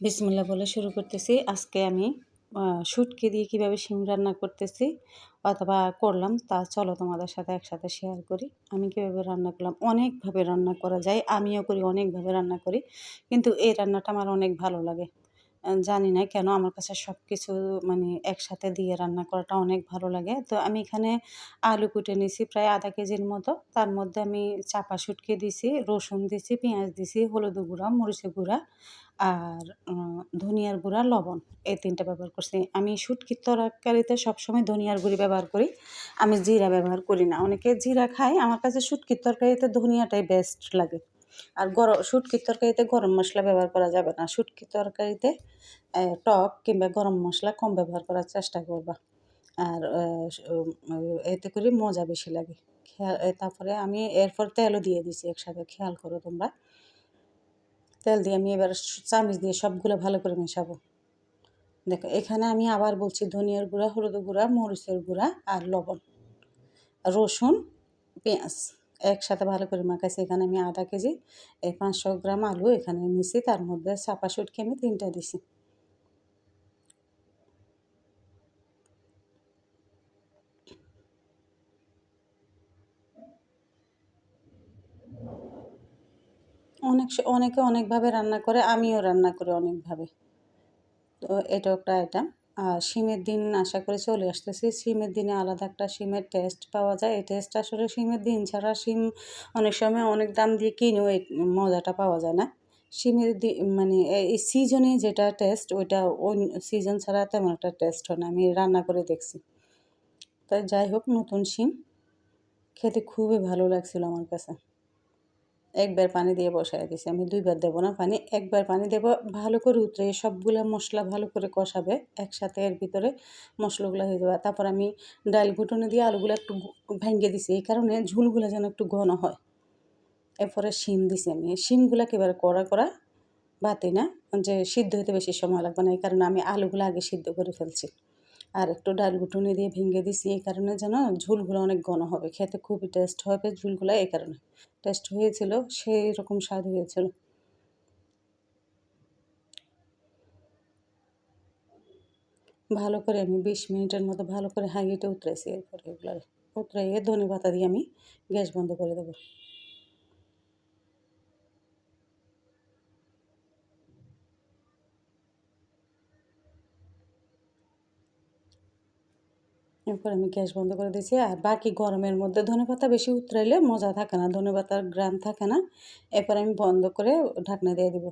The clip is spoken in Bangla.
বিসমিল্লা বলে শুরু করতেছি। আজকে আমি শুটকি দিয়ে কীভাবে শিম রান্না করতেছি অথবা করলাম তা চলো তোমাদের সাথে একসাথে শেয়ার করি। আমি কীভাবে রান্না করলাম, অনেকভাবে রান্না করা যায়, আমিও করি, অনেকভাবে রান্না করি। কিন্তু এই রান্নাটা আমার অনেক ভালো লাগে। জানি না কেন আমার কাছে সব কিছু মানে একসাথে দিয়ে রান্না করাটা অনেক ভালো লাগে। তো আমি এখানে আলু কুটে নিছি প্রায় আধা কেজির মতো। তার মধ্যে আমি চাপা শুটকি দিছি, রসুন দিছি, পেঁয়াজ দিছি, হলুদ গুঁড়া, মরিচের গুঁড়া আর ধনিয়ার গুঁড়া, লবণ এই তিনটা ব্যবহার করছি। আমি শুটকির তরকারিতে সবসময় ধনিয়ার গুঁড়ি ব্যবহার করি। আমি জিরা ব্যবহার করি না। অনেকে জিরা খায়। আমার কাছে শুটকির তরকারিতে ধনিয়াটাই বেস্ট লাগে। আর গরম শুটকির তরকারিতে গরম মশলা ব্যবহার করা যাবে না। শুটকির তরকারিতে টক কিংবা গরম মশলা কম ব্যবহার করার চেষ্টা করবা। আর এতে করে মজা বেশি লাগে। খেয়াল তারপরে আমি এরপর তেলও দিয়ে দিছি একসাথে, খেয়াল করো তোমরা। তেল দিয়ে আমি এবার চামিচ দিয়ে সবগুলো ভালো করে মেশাবো। দেখো, এখানে আমি আবার বলছি ধনিয়ার গুঁড়া হলুদ গুঁড়া, মরিচের গুঁড়া আর লবণ, রসুন, পেঁয়াজ। একসাথে ভালো করে মাখাইছি। এখানে আমি আধা কেজি এই পাঁচশো গ্রাম আলু এখানে নিছি। তার মধ্যে চাপা শুটকি আমি তিনটা দিছি। অনেক অনেকে অনেকভাবে রান্না করে, আমিও রান্না করি অনেকভাবে। তো এটা একটা আইটেম শিমের দিন আশা করে চলে আসতেছি। শিমের দিনে আলাদা একটা শিমের টেস্ট পাওয়া যায়। এই টেস্ট আসলে শিমের দিন ছাড়া শিম অনেক সময় অনেক দাম দিয়ে কিনেও এই মজাটা পাওয়া যায় না। শিমের মানে এই সিজনে যেটা টেস্ট ওইটা ওই সিজন ছাড়া তেমন একটা টেস্ট হয় না। আমি রান্না করে দেখছি। তাই যাই হোক, নতুন শিম খেতে খুবই ভালো লাগছিল আমার কাছে। একবার পানি দিয়ে বসাই দিছি। আমি দুইবার দেবো না পানি, একবার পানি দেব, ভালো করে উতরে সবগুলো মশলা ভালো করে কষাবে, একসাথে এর ভিতরে মশলাগুলো হয়ে যাবে। তারপর আমি ডাল ঘুটনে দিয়ে আলুগুলো একটু ভেঙে দিছি, এই কারণে ঝুলগুলো যেন একটু ঘন হয়। এরপরে শিম দিছি আমি। শিমগুলো একেবারে কড়া করা বাতি না, যে সিদ্ধ হতে বেশি সময় লাগবে না, এই কারণে আমি আলুগুলো আগে সিদ্ধ করে ফেলছি। আর একটু ডাল গুটুনি দিয়ে ভেঙে দিছি, এই কারণে যেন ঝুলগুলো অনেক ঘন হবে, খেতে খুবই টেস্ট হবে ঝুলগুলো, এই কারণে। টেস্ট হয়েছিল সেই রকম স্বাদ হয়েছিল। ভালো করে আমি বিশ মিনিটের মতো ভালো করে হাঁড়িটা উতরাইছি, এরপরে এগুলো উতরাইয়ে ধনে পাতা দিয়ে আমি গ্যাস বন্ধ করে দেবো। এরপর আমি গ্যাস বন্ধ করে দিয়েছি। আর বাকি গরমের মধ্যে ধনে পাতা বেশি উতরাইলে মজা থাকে না, ধনে পাতার গ্রাম থাকে না। এরপর আমি বন্ধ করে ঢাকনা দিয়ে দেবো।